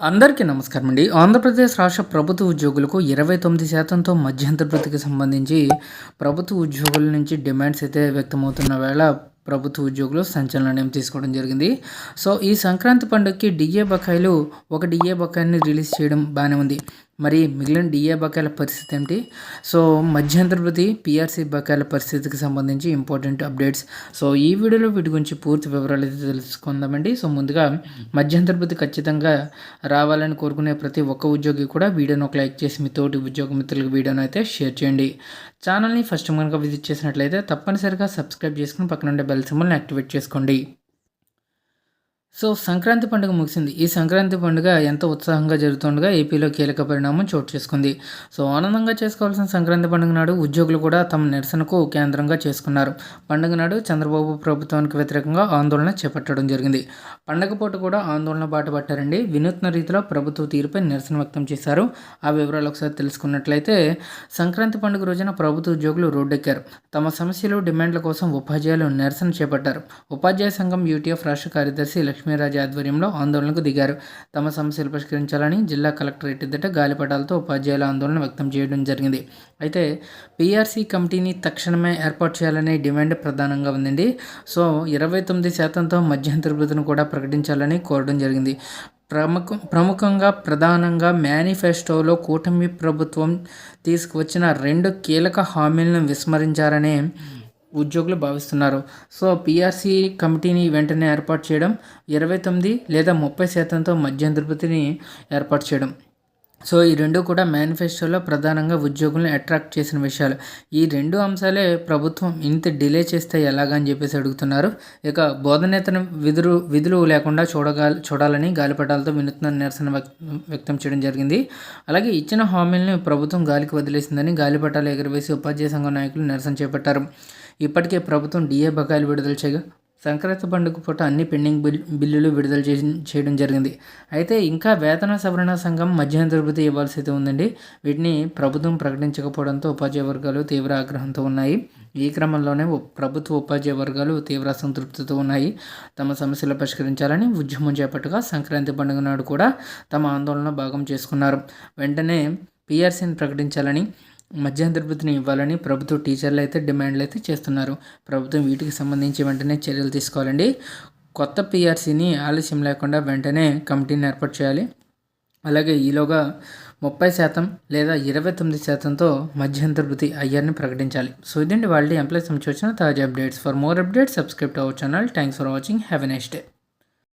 అందరికీ నమస్కారం అండి. ఆంధ్రప్రదేశ్ రాష్ట్ర ప్రభుత్వ ఉద్యోగులకు ఇరవై తొమ్మిది శాతంతో మధ్యంతర బ్రతికి సంబంధించి ప్రభుత్వ ఉద్యోగుల నుంచి డిమాండ్స్ అయితే వ్యక్తమవుతున్న వేళ ప్రభుత్వ ఉద్యోగులు సంచలన నిర్ణయం తీసుకోవడం జరిగింది. సో ఈ సంక్రాంతి పండుగకి డిఏ బకాయిలు ఒక డిఏ బకాయిని రిలీజ్ చేయడం బాగానే ఉంది. మరి మిగిలిన డిఏ బకాయిల పరిస్థితి ఏమిటి? సో మధ్యంతరవృతి పిఆర్సీ బకాయిల పరిస్థితికి సంబంధించి ఇంపార్టెంట్ అప్డేట్స్. సో ఈ వీడియోలో వీటి గురించి పూర్తి వివరాలు అయితే తెలుసుకుందామండి. సో ముందుగా మధ్యంతరవృతి ఖచ్చితంగా రావాలని కోరుకునే ప్రతి ఒక్క ఉద్యోగి కూడా వీడియోను ఒక లైక్ చేసి మీ తోటి ఉద్యోగ మిత్రులకు వీడియోను అయితే షేర్ చేయండి. ఛానల్ని ఫస్ట్ కనుక విజిట్ చేసినట్లయితే తప్పనిసరిగా సబ్స్క్రైబ్ చేసుకుని పక్కన ఉండే బెల్ సింబల్ని యాక్టివేట్ చేసుకోండి. సో సంక్రాంతి పండుగ ముగిసింది. ఈ సంక్రాంతి పండుగ ఎంతో ఉత్సాహంగా జరుగుతుండగా ఏపీలో కీలక పరిణామం చోటు చేసుకుంది. సో ఆనందంగా చేసుకోవాల్సిన సంక్రాంతి పండుగ నాడు ఉద్యోగులు కూడా తమ నిరసనకు కేంద్రంగా చేసుకున్నారు. పండుగ నాడు చంద్రబాబు ప్రభుత్వానికి వ్యతిరేకంగా ఆందోళన చేపట్టడం జరిగింది. పండుగ పూట కూడా ఆందోళన బాట పట్టారండి. వినూత్న రీతిలో ప్రభుత్వ తీరుపై నిరసన వ్యక్తం చేశారు. ఆ వివరాలు ఒకసారి తెలుసుకున్నట్లయితే సంక్రాంతి పండుగ రోజున ప్రభుత్వ ఉద్యోగులు రోడ్డెక్కారు. తమ సమస్యలు డిమాండ్ల కోసం ఉపాధ్యాయులు నిరసన చేపట్టారు. ఉపాధ్యాయ సంఘం యూటీఎఫ్ రాష్ట్ర కార్యదర్శి లక్ష్మీ లక్ష్మీరాజు ఆధ్వర్యంలో ఆందోళనకు దిగారు. తమ సమస్యలు పరిష్కరించాలని జిల్లా కలెక్టరేట్ ఎదుట గాలిపటాలతో ఉపాధ్యాయుల ఆందోళన వ్యక్తం చేయడం జరిగింది. అయితే పీఆర్సీ కమిటీని తక్షణమే ఏర్పాటు చేయాలనే డిమాండ్ ప్రధానంగా ఉందండి. సో ఇరవై తొమ్మిది శాతంతో మధ్యంతర వృద్ధిని కూడా ప్రకటించాలని కోరడం జరిగింది. ప్రముఖ ప్రముఖంగా ప్రధానంగా మేనిఫెస్టోలో కూటమి ప్రభుత్వం తీసుకువచ్చిన రెండు కీలక హామీలను విస్మరించారనే ఉద్యోగులు భావిస్తున్నారు. సో పీఆర్సీ కమిటీని వెంటనే ఏర్పాటు చేయడం ఇరవై తొమ్మిది లేదా ముప్పై శాతంతో మధ్యంతృపతిని ఏర్పాటు చేయడం. సో ఈ రెండు కూడా మేనిఫెస్టోలో ప్రధానంగా ఉద్యోగులను అట్రాక్ట్ చేసిన విషయాలు. ఈ రెండు అంశాలే ప్రభుత్వం ఇంత డిలే చేస్తే ఎలాగని చెప్పేసి అడుగుతున్నారు. ఇక బోధనేతను విధులు విధులు లేకుండా చూడగా చూడాలని గాలిపటాలతో వినూత్న నిరసన వ్యక్తం చేయడం జరిగింది. అలాగే ఇచ్చిన హామీలను ప్రభుత్వం గాలికి వదిలేసిందని గాలిపటాలు ఎగురవేసి ఉపాధ్యాయ సంఘం నాయకులు నిరసన చేపట్టారు. ఇప్పటికే ప్రభుత్వం డిఏ బకాయిలు విడుదల చేయగా సంక్రాంతి పండుగ పూట అన్ని పెండింగ్ బిల్ బిల్లులు విడుదల చేయడం జరిగింది. అయితే ఇంకా వేతన సవరణ సంఘం మధ్యాహ్న తరబతి ఇవ్వాల్సి అయితే ఉందండి. వీటిని ప్రభుత్వం ప్రకటించకపోవడంతో ఉపాధ్యాయ వర్గాలు తీవ్ర ఆగ్రహంతో ఉన్నాయి. ఈ క్రమంలోనే ప్రభుత్వ ఉపాధ్యాయ వర్గాలు తీవ్ర అసంతృప్తితో ఉన్నాయి. తమ సమస్యలు పరిష్కరించాలని ఉద్యమం చేపట్టగా సంక్రాంతి పండుగ నాడు కూడా తమ ఆందోళన భాగం చేసుకున్నారు. వెంటనే పిఆర్సీని ప్రకటించాలని మధ్యాహ్న తరగతిని ఇవ్వాలని ప్రభుత్వ టీచర్లు అయితే డిమాండ్లు అయితే చేస్తున్నారు. ప్రభుత్వం వీటికి సంబంధించి వెంటనే చర్యలు తీసుకోవాలండి. కొత్త పిఆర్సీని ఆలస్యం లేకుండా వెంటనే కమిటీని ఏర్పాటు చేయాలి. అలాగే ఈలోగా ముప్పై శాతం లేదా ఇరవై తొమ్మిది శాతంతో మధ్యంతర్భృతి అయ్యారని ప్రకటించాలి. సో ఇదండి వాళ్ళ ఎంప్లాయీస్ సంబంధించి వచ్చిన తాజా updates. For more updates subscribe to our channel thanks for watching have a next day